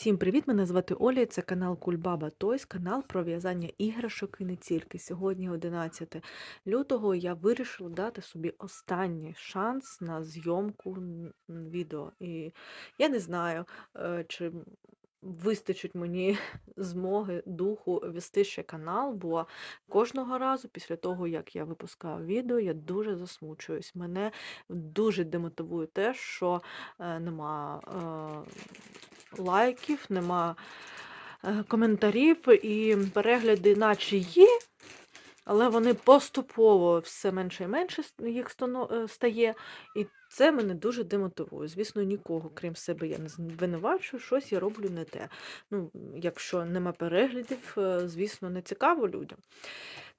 Всім привіт! Мене звати Оля. Це канал Кульбаба Тойс, канал про в'язання іграшок і не тільки. Сьогодні 11 лютого. Я вирішила дати собі останній шанс на зйомку відео. І я не знаю, е, чи вистачить мені змоги духу вести ще канал, бо кожного разу, після того, як я випускаю відео, я дуже засмучуюсь. Мене дуже демотивує те, що е, нема е, лайків, нема е, коментарів і перегляди, наче є, але вони поступово все менше і менше їх е, стає. І це мене дуже демотивує. Звісно, нікого, крім себе, я не звинувачую, щось я роблю не те. Ну, якщо нема переглядів, е, звісно, не цікаво людям.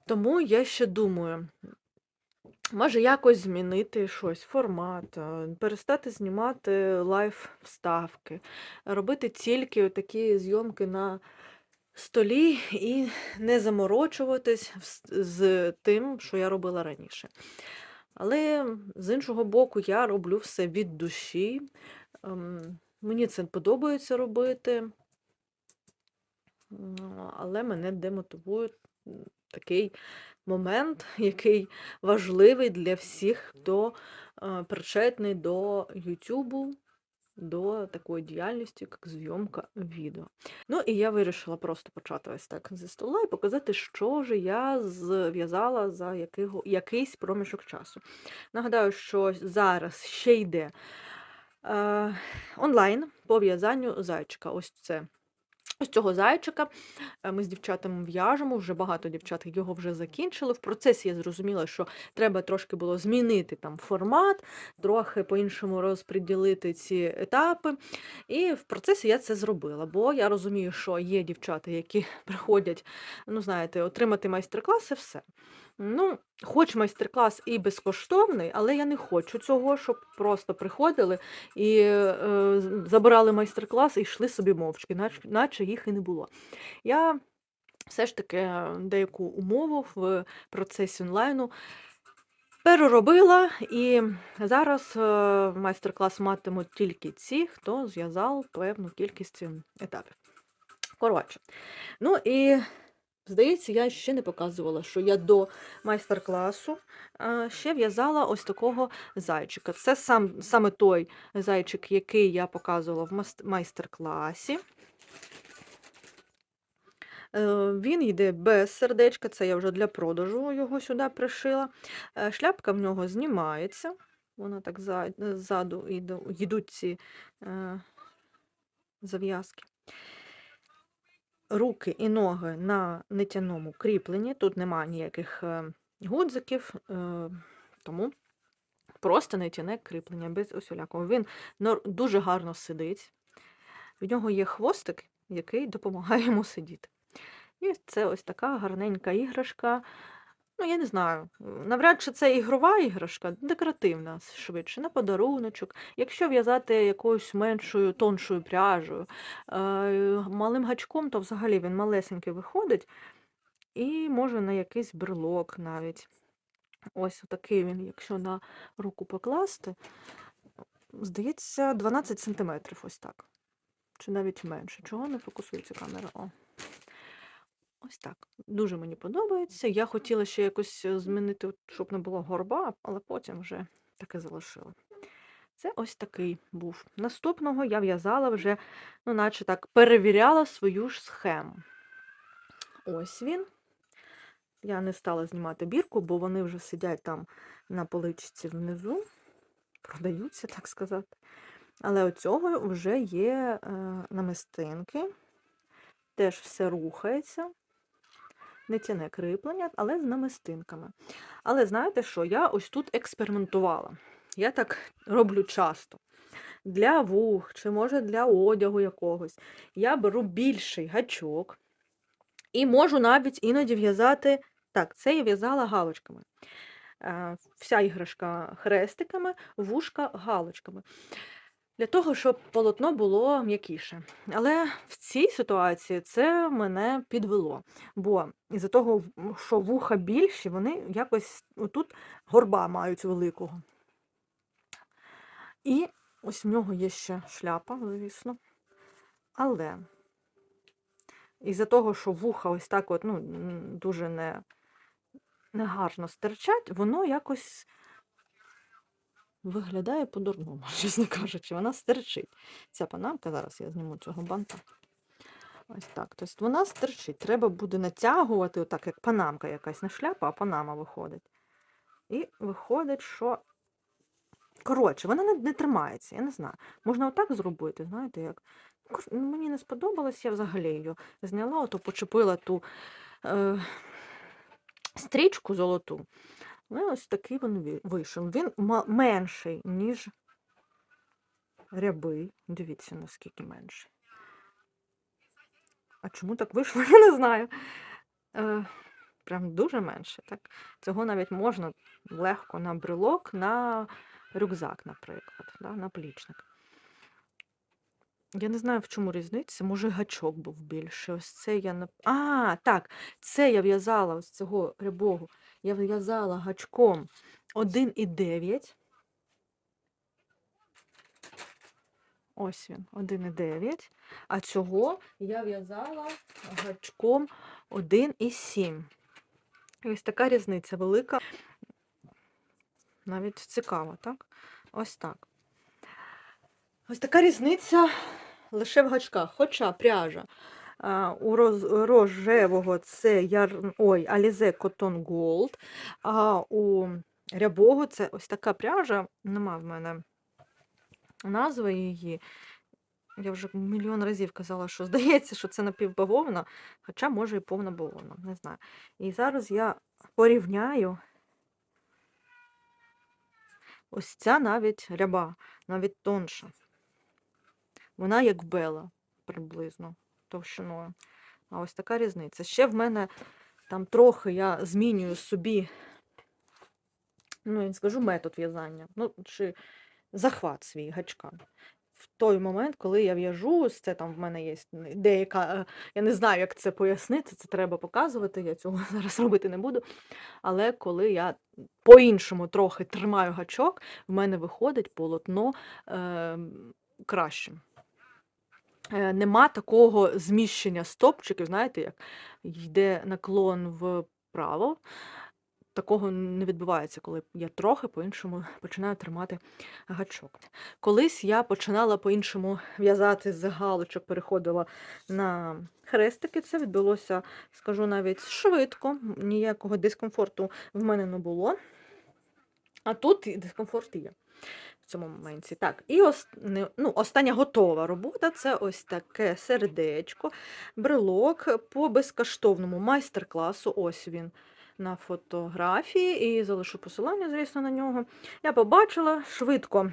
Тому я ще думаю, Може, якось змінити щось, формат, е, перестати знімати лайв вставки, робити тільки такі зйомки на столі і не заморочуватись з тим, що я робила раніше. Але з іншого боку, я роблю все від душі. Ем, Мені це подобається робити, але мене демотивує такий момент, який важливий для всіх, хто причетний до Ютубу, до такої діяльності, як зйомка відео. Ну і я вирішила просто почати ось так зі стола і показати, що ж я зв'язала за якого, якийсь проміжок часу. Нагадаю, що зараз ще йде е, онлайн по в'язанню зайчика. Ось це. Ось цього зайчика е, ми з дівчатами в'яжемо, вже багато дівчат його вже закінчили. В процесі я зрозуміла, що треба трошки було змінити там формат, трохи по-іншому розподілити ці етапи. І в процесі я це зробила, бо я розумію, що є дівчата, які приходять, ну, знаєте, отримати майстер-клас і все. Ну, хоч майстер-клас і безкоштовний, але я не хочу цього, щоб просто приходили і е, забирали майстер-клас і йшли собі мовчки, нач- наче їх і не було. Я все ж таки е, деяку умову в процесі онлайну переробила, і зараз е, майстер-клас матимуть тільки ті, хто зв'язав певну кількість ем, етапів. Коротше, ну і здається, я ще не показувала, що я до майстер-класу ще в'язала ось такого зайчика. Це сам, саме той зайчик, який я показувала в майстер-класі. Е, Він йде без сердечка, це я вже для продажу його сюди пришила. Е, Шляпка в нього знімається. Вона так ззаду йдуть ці е, зав'язки. Руки і ноги на нитяному кріпленні. Тут немає ніяких е, гудзиків, е, тому просто нитяне кріплення без усілякого. Він дуже гарно сидить. В нього є хвостик, який допомагає йому сидіти. І це ось така гарненька іграшка. Ну, я не знаю, навряд чи це ігрова іграшка, декоративна швидше, на подаруночок. Якщо в'язати якоюсь меншою, тоншою пряжею, е, малим гачком, то взагалі він малесенький виходить, і може на якийсь брелок навіть. Ось такий він, якщо на руку покласти, здається, 12 сантиметрів ось так. Чи навіть менше. Чого не фокусується камера? О. Ось так. Дуже мені подобається. Я хотіла ще якось е, змінити, щоб не було горба, але потім вже таке залишила. Це ось такий був. Наступного я в'язала вже, ну, наче так, перевіряла свою ж схему. Ось він. Я не стала знімати бірку, бо вони вже сидять там на поличці внизу, продаються, так сказати. Але у цього вже є е, намистинки, теж все рухається нитяне кріплення, але з намистинками. Але знаєте що? Я ось тут експериментувала. Я так роблю часто. Для вух, чи може для одягу якогось. Я беру більший гачок і можу навіть іноді в'язати. Так, це я в'язала галочками. Е, Вся іграшка хрестиками, вушка галочками. Для того, щоб полотно було м'якіше. Але в цій ситуації це мене підвело. Бо із-за того, що вуха більші, вони якось тут горба мають великого. І ось в нього є ще шляпа, звісно. Але із-за того, що вуха ось так от, ну, дуже не, негарно стирчать, воно якось виглядає по-дурному, чесно кажучи, вона стерчить. Ця панамка, зараз я зніму цього банта. Ось так. Тобто вона стерчить. Треба буде натягувати, отак, як панамка якась, не шляпа, а панама виходить. І виходить, що. Коротше, вона не, не тримається, я не знаю. Можна отак зробити, знаєте, як. Ну, Мені не сподобалось, я взагалі її зняла, ото почепила ту е, стрічку золоту. Ну, ось такий він вийшов. Він менший, ніж рябий. Дивіться, наскільки менший. А чому так вийшло, я не знаю. Е, прям дуже менше. Так? Цього навіть можна легко на брелок, на рюкзак, наприклад, да? на плічник. Я не знаю, в чому різниця. Може, гачок був більший. Ось це я. А, так, це я в'язала ось цього рябогу. Я в'язала гачком 1,9. Ось він, 1,9. А цього я в'язала гачком 1,7. Ось така різниця велика. Навіть цікаво, так? Ось так. Ось така різниця лише в гачках. Хоча пряжа у рожевого це яр... Ой, Alize Cotton Gold, а у рябого це ось така пряжа, нема в мене назви її. Я вже мільйон разів казала, що здається, що це напівбавовна, хоча може і повна бавовна, не знаю. І зараз я порівняю. Ось ця навіть ряба, навіть тонша. Вона як бела приблизно товщиною. А ось така різниця. Ще в мене там трохи я змінюю собі, ну, я не скажу метод в'язання, ну, чи захват свій гачка. В той момент, коли я в'яжу, це там в мене є деяка, я не знаю, як це пояснити, це треба показувати, я цього зараз робити не буду. Але коли я по-іншому трохи тримаю гачок, в мене виходить полотно е, кращим. Е, Нема такого зміщення стопчиків, знаєте, як йде наклон вправо. Такого не відбувається, коли я трохи по-іншому починаю тримати гачок. Колись я починала по-іншому в'язати з галочок, переходила на хрестики. Це відбулося, скажу навіть швидко, ніякого дискомфорту в мене не було. А тут дискомфорт є цьому моменті. Так, і ос, ну, остання готова робота це ось таке сердечко, брелок по безкоштовному майстер-класу. Ось він на фотографії, і залишу посилання, звісно, на нього. Я побачила швидко.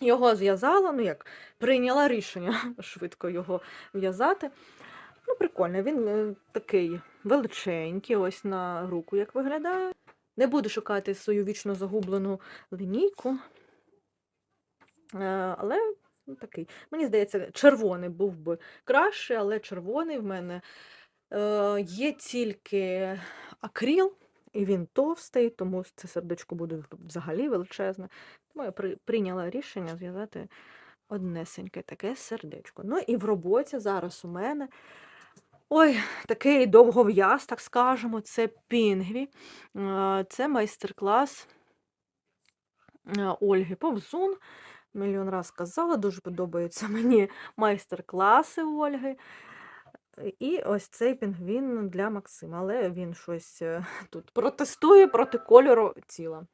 Його зв'язала, ну як, прийняла рішення швидко його в'язати. Ну, прикольно, він е, такий величенький, ось на руку, як виглядає. Не буду шукати свою вічно загублену лінійку. Е, Але ну, такий. Мені здається, червоний був би краще, але червоний в мене е, є тільки акріл, і він товстий, тому це сердечко буде взагалі величезне. Тому я прийняла рішення зв'язати однесеньке таке сердечко. Ну і в роботі зараз у мене. Ой, такий довгов'яз, так скажемо, це пінгві. Е, Це майстер-клас Ольги Повзун. Мільйон раз казала, дуже подобаються мені майстер-класи Ольги. І ось цей пінгвін для Максима, але він щось е, тут протестує проти кольору тіла.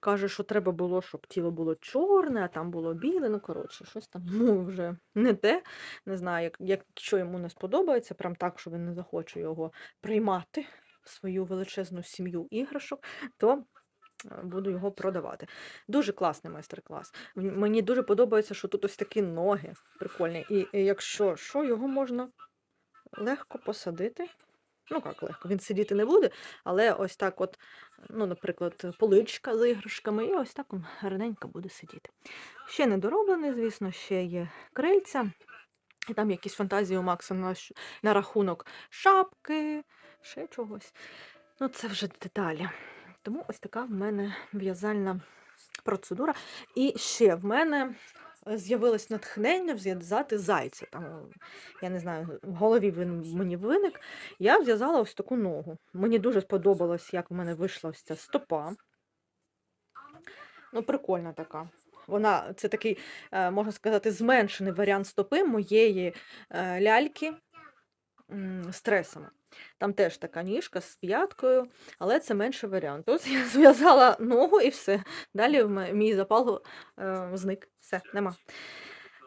Каже, що треба було, щоб тіло було чорне, а там було біле. Ну, коротше, щось там ну, вже не те. Не знаю, як, якщо йому не сподобається, прям так, що він не захоче його приймати в свою величезну сім'ю іграшок, то е, буду його продавати. Дуже класний майстер-клас. Мені дуже подобається, що тут ось такі ноги прикольні. І, якщо що, його можна легко посадити. Ну, як легко, він сидіти не буде, але ось так, от, ну, наприклад, поличка з іграшками, і ось так гарненько буде сидіти. Ще не дороблений, звісно, ще є крильця. І там якісь фантазії у Макса на, на рахунок шапки, ще чогось. Ну, це вже деталі. Тому ось така в мене в'язальна процедура. І ще в мене з'явилось натхнення зв'язати зайця. Там, я не знаю, в голові він мені виник. Я зв'язала ось таку ногу. Мені дуже сподобалось, як в мене вийшла ось ця стопа. Ну, прикольна така. Вона це такий, е, можна сказати, зменшений варіант стопи моєї е, ляльки з тресами. Там теж така ніжка з п'яткою, але це менший варіант. Тут я зв'язала ногу і все. Далі мій запал е, зник. Все, нема.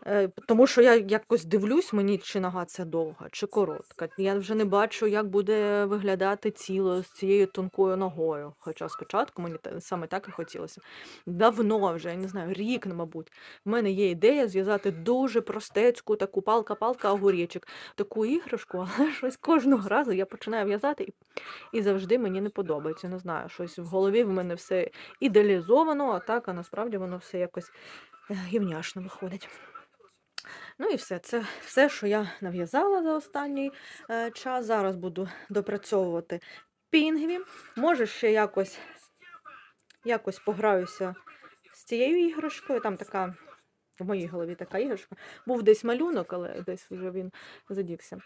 Е, тому що я якось дивлюсь, мені чи нога ця довга, чи коротка. Я вже не бачу, як буде виглядати тіло з цією тонкою ногою. Хоча спочатку мені саме так і хотілося. Давно вже, я не знаю, рік, мабуть. В мене є ідея зв'язати дуже простецьку таку палка-палка огуречок, таку іграшку, але щось кожного разу я починаю в'язати і, і завжди мені не подобається. Не знаю, щось в голові в мене все ідеалізовано, а так, а насправді воно все якось е, гівняшно виходить. Ну і все. Це все, що я нав'язала за останній е, час. Зараз буду допрацьовувати пінгві. Може, ще якось, якось пограюся з цією іграшкою. Там така, в моїй голові така іграшка. Був десь малюнок, але десь вже він задівся.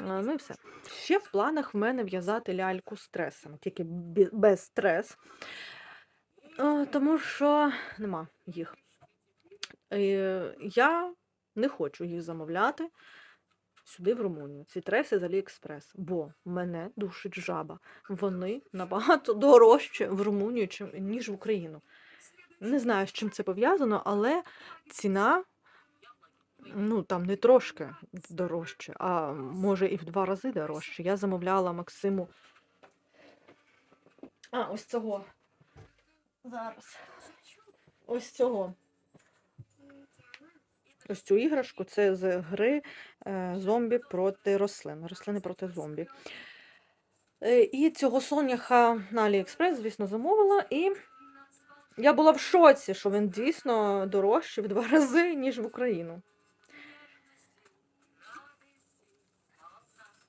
Е, Ну і все. Ще в планах в мене в'язати ляльку з тресами, тільки без стрес. Е, Тому що нема їх. Я не хочу їх замовляти сюди, в Румунію. Ці треси з Аліекспрес, бо мене душить жаба. Вони набагато дорожчі в Румунію, ніж в Україну. Не знаю, з чим це пов'язано, але ціна. Ну, там не трошки дорожче, а може і в два рази дорожче. Я замовляла Максиму. А, ось цього. Зараз. Ось цього. Ось цю іграшку це з гри е, зомбі проти рослин. Рослини проти зомбі. Е, і цього соняха на Аліекспрес, звісно, замовила. І я була в шоці, що він дійсно дорожчий в два рази, ніж в Україну.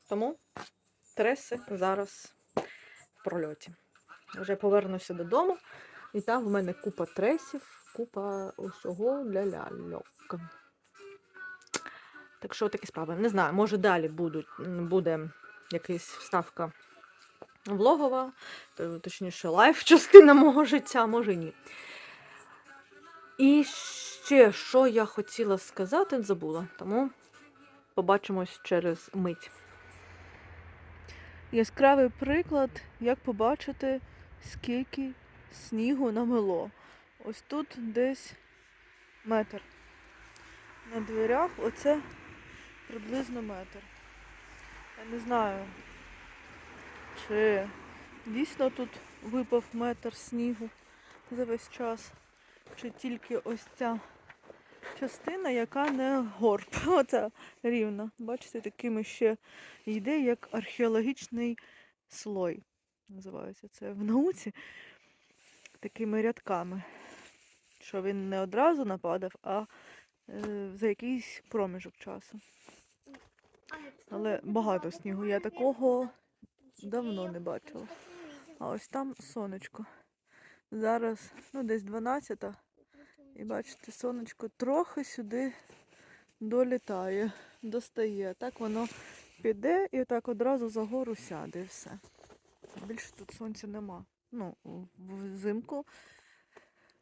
Тому треси зараз в прольоті. Вже повернуся додому, і там в мене купа тресів, купа усього для ляльок. Так що такі справи. Не знаю, може далі будуть, буде якась вставка влогова, точніше, лайф частина мого життя, може ні. І ще, що я хотіла сказати, забула. Тому побачимось через мить. Яскравий приклад, як побачити, скільки снігу намело. Ось тут десь метр. На дверях оце приблизно метр. Я не знаю, чи дійсно тут випав метр снігу за весь час, чи тільки ось ця частина, яка не горб. Оця рівна. Бачите, такими ще йде як археологічний слой. Називається це в науці такими рядками. Що він не одразу нападав, а е, за якийсь проміжок часу. Але багато снігу. Я такого давно не бачила. А ось там сонечко. Зараз, ну, десь 12 і бачите, сонечко трохи сюди долітає, достає. Так воно піде і так одразу за гору сяде і все. Більше тут сонця нема. Ну, взимку.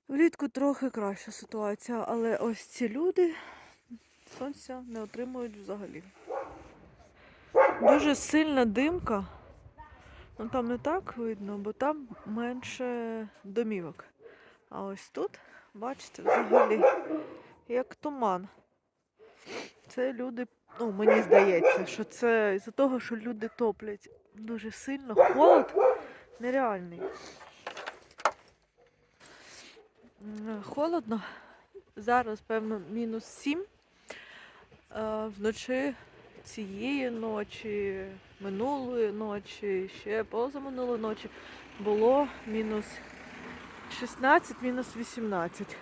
Влітку трохи краща ситуація, але ось ці люди сонця не отримують взагалі. Дуже сильна димка. Ну там не так видно, бо там менше домівок. А ось тут, бачите, взагалі, як туман. Це люди, ну мені здається, що це із-за того, що люди топлять дуже сильно. Холод нереальний. Холодно. Зараз, певно, мінус 7. Е, Вночі цієї ночі, минулої ночі, ще позаминулої ночі було мінус 16, мінус 18.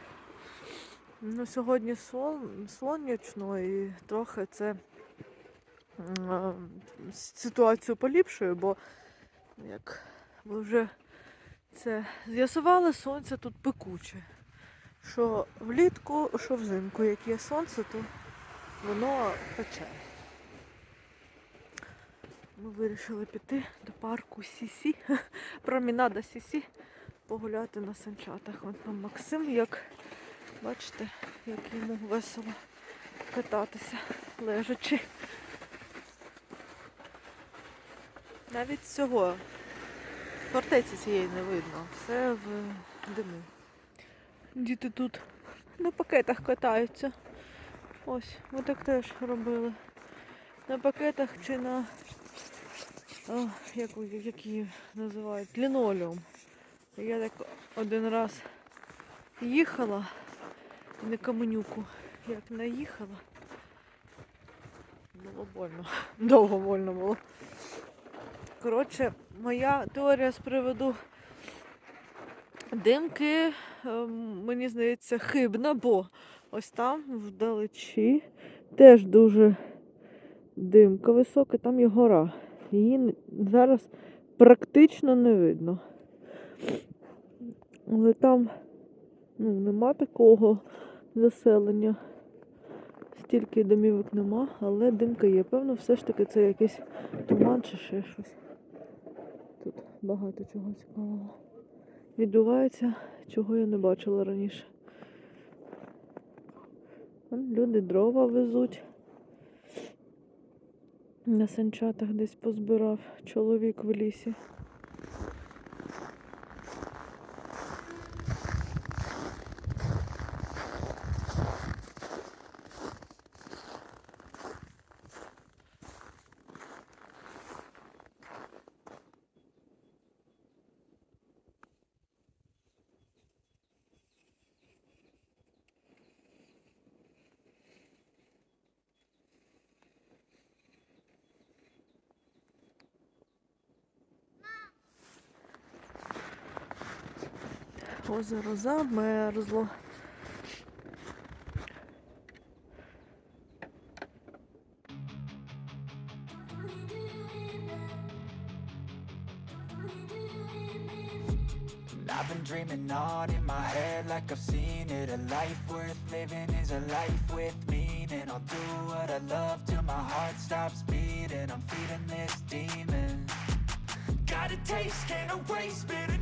Ну, сьогодні сон, сонячно і трохи це е, ситуацію поліпшує, бо як ми вже це з'ясували, сонце тут пекуче. що влітку, що взимку, як є сонце, то воно пече. Ми вирішили піти до парку Сісі, промінада Сісі, погуляти на санчатах. Вон там Максим, як бачите, як йому весело кататися, лежачи. Навіть цього фортеці цієї не видно, все в диму. Діти тут на пакетах катаються. Ось, ми так теж робили. На пакетах чи на о, як, які називають лінолеум. Я так один раз їхала на каменюку, як наїхала. Було больно. Довго больно було. Коротше, моя теорія з приводу димки, ем, мені здається, хибна, бо ось там вдалечі теж дуже димка висока, там є гора. Її зараз практично не видно. Але там ну, нема такого заселення. Стільки домівок нема, але димка є. Певно, все ж таки це якийсь туман чи ще щось. Тут багато чого цікавого. Відбувається, чого я не бачила раніше. Люди дрова везуть. На санчатах десь позбирав чоловік в лісі. Озеро замерзло. And I've been dreaming on in my head like I've seen it A life worth living is a life with meaning I'll do what I love till my heart stops beating I'm feeding this demon Got a taste, can't erase bitterness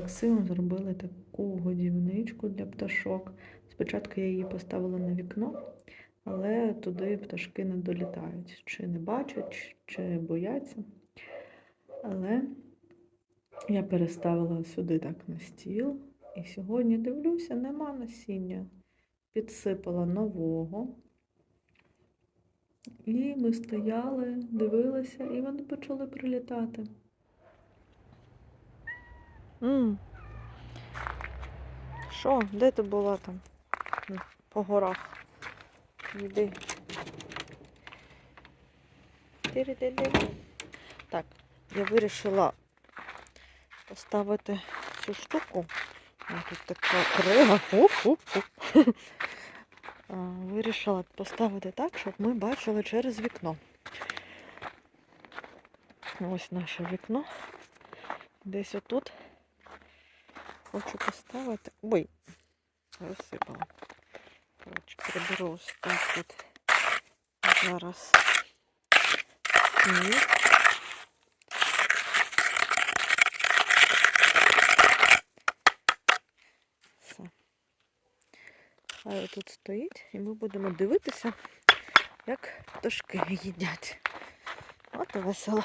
Максимом зробили таку годівничку для пташок. Спочатку я її поставила на вікно, але туди пташки не долітають. Чи не бачать, чи бояться. Але я переставила сюди так на стіл. І сьогодні дивлюся, нема насіння. Підсипала нового. І ми стояли, дивилися, і вони почали прилітати. Що, де ти була там? По горах. Йди. Так, я вирішила поставити цю штуку. Ось Тут така крига. Вирішила поставити так, щоб ми бачили через вікно. Ось наше вікно. Десь отут. Хочу поставити. Ой, розсипала. Коротше, приберу ось так от зараз. Сніг. Все. Тут стоїть, і ми будемо дивитися, як пташки їдять. От весело.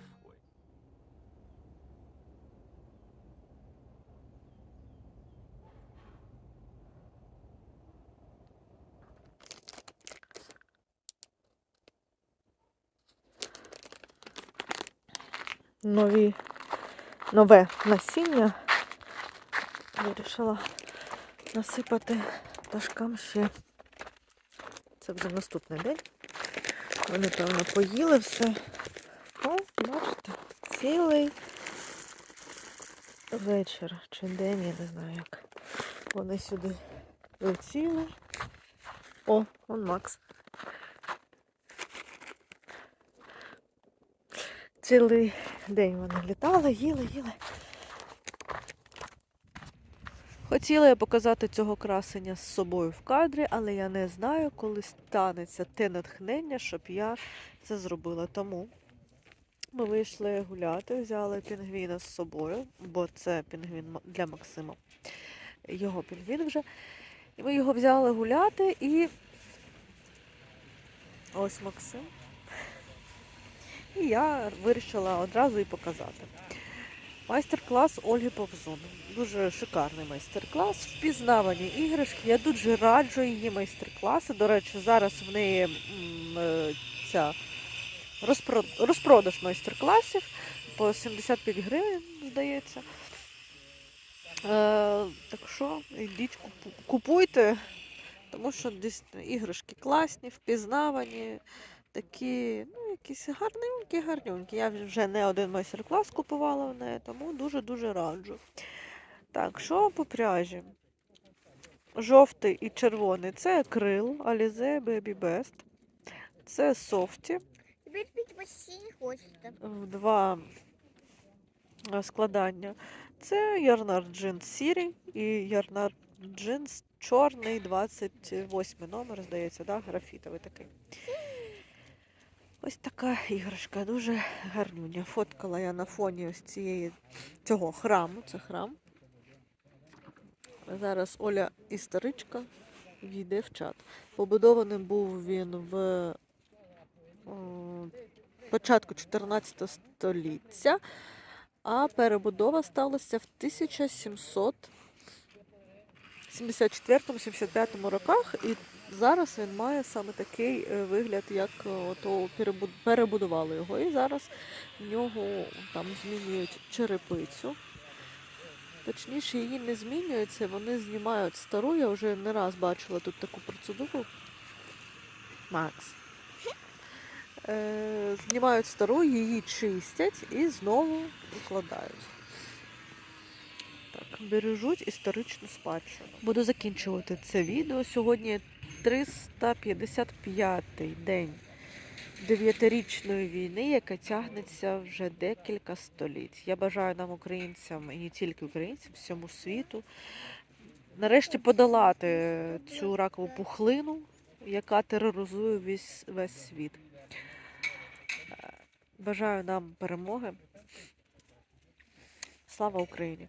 Нові, нове насіння. Вирішила насипати пташкам ще. Це вже наступний день. Вони, певно, поїли все. О, бачите, цілий вечір чи день, я не знаю як. Вони сюди летіли. О, он Макс. Цілий день вони літали, їли, їли. Хотіла я показати цього красення з собою в кадрі, але я не знаю, коли станеться те натхнення, щоб я це зробила. Тому ми вийшли гуляти, взяли пінгвіна з собою, бо це пінгвін для Максима. Його пінгвін вже. І ми його взяли гуляти і. Ось Максим. І я вирішила одразу і показати. Майстер-клас Ольги Повзун. Дуже шикарний майстер-клас. Впізнавані іграшки. Я дуже раджу її майстер-класи. До речі, зараз в неї е, ця розпро- розпродаж майстер-класів по 75 гривень, здається. Е, так що йдіть, купу- купуйте, тому що десь іграшки класні, впізнавані, такі, ну, якісь гарненькі, гарненькі. Я вже не один майстер-клас купувала в неї, тому дуже-дуже раджу. Так, що по пряжі? Жовтий і червоний це акрил, Alize Baby Best. Це софті два е, складання. Це Ярнар Джинс сірий і Ярнар Джинс чорний, 28 номер, здається, да? графітовий такий. Ось така іграшка, дуже гарнюня. Фоткала я на фоні ось цієї цього храму. Це храм. Зараз Оля історичка війде в чат. Побудований був він в о, початку 14 століття, а перебудова сталася в 1774-75 роках, і зараз він має саме такий е, вигляд, як е, ото перебу- перебудували його. І зараз в нього там змінюють черепицю. Точніше, її не змінюється, вони знімають стару. Я вже не раз бачила тут таку процедуру. Макс. Е, знімають стару, її чистять і знову викладають. Так, бережуть історичну спадщину. Буду закінчувати це відео. Сьогодні 355-й день дев'ятирічної війни, яка тягнеться вже декілька століть. Я бажаю нам, українцям, і не тільки українцям, всьому світу, нарешті подолати цю ракову пухлину, яка тероризує весь, весь світ. Бажаю нам перемоги. Слава Україні!